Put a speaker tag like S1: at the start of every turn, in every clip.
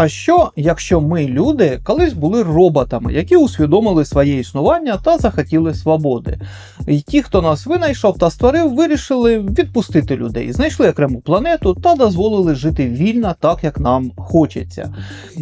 S1: А що, якщо ми, люди, колись були роботами, які усвідомили своє існування та захотіли свободи? І ті, хто нас винайшов та створив, вирішили відпустити людей, знайшли окрему планету та дозволили жити вільно, так як нам хочеться.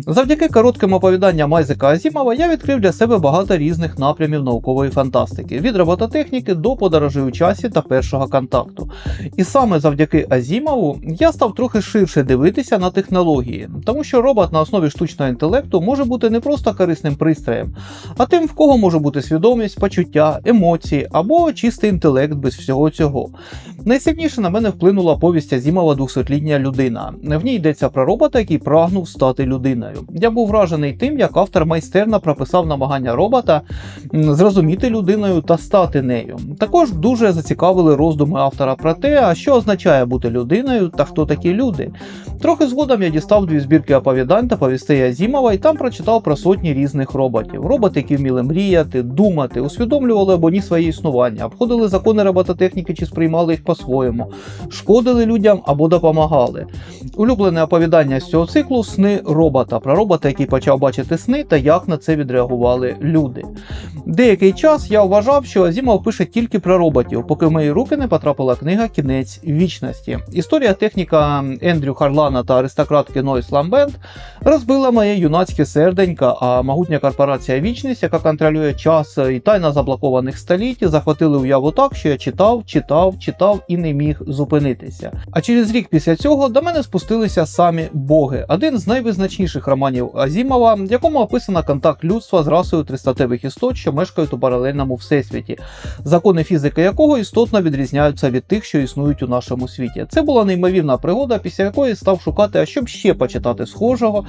S1: Завдяки коротким оповіданням Айзека Азімова я відкрив для себе багато різних напрямів наукової фантастики, від робототехніки до подорожей у часі та першого контакту. І саме завдяки Азімову я став трохи ширше дивитися на технології, тому що робот на основі штучного інтелекту може бути не просто корисним пристроєм, а тим, в кого може бути свідомість, почуття, емоції або чистий інтелект без всього цього. Найсильніше на мене вплинула повість Азімова «Двохсотлітня людина. В ній йдеться про робота, який прагнув стати людиною. Я був вражений тим, як автор майстерно прописав намагання робота зрозуміти людиною та стати нею. Також дуже зацікавили роздуми автора про те, а що означає бути людиною та хто такі люди. Трохи згодом я дістав дві збірки оповідань та повістей Азімова і там прочитав про сотні різних роботів. Роботи, які вміли мріяти, думати, усвідомлювали або ні своє існування, обходили закони робототехніки чи сприймали їх по-своєму, шкодили людям або допомагали. Улюблене оповідання з цього циклу сни робота про робота, який почав бачити сни та як на це відреагували люди. Деякий час я вважав, що Азімов пише тільки про роботів, поки в мої руки не потрапила книга Кінець вічності. Історія техніка Ендрю Харлана та аристократки Нойс Ламбенд розбила моє юнацьке серденько, а могутня корпорація Вічність, яка контролює час і тайна заблокованих століть, захватили уяву так, що я читав, читав, читав і не міг зупинитися. А через рік після цього до мене спустилися самі боги, один з найвизначніших романів Азімова, в якому описано контакт людства з расою тристатевих істот, що мешкають у паралельному всесвіті, закони фізики якого істотно відрізняються від тих, що існують у нашому світі. Це була неймовірна пригода, після якої став шукати, а щоб ще почитати схожого.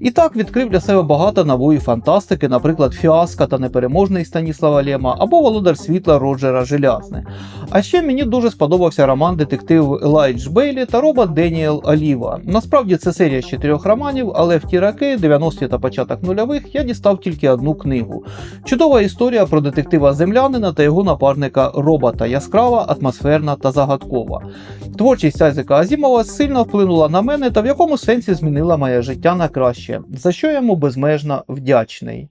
S1: І так відкрив для себе багато нової фантастики, наприклад, Фіаска та непереможний Станіслава Лема або Володар світла Роджера Желязне. А ще мені дуже сподобався роман детектив Елайдж Бейлі та робот Деніел Оліва. Насправді це серія з чотирьох романів, але в ті роки, 90-ті та початок нульових, я дістав тільки одну книгу. Чудова історія про детектива землянина та його напарника робота, яскрава, атмосферна та загадкова. Творчість Айзека Азімова сильно вплинула на мене та в якому сенсі змінила моє життя на краще, за що йому безмежно вдячний.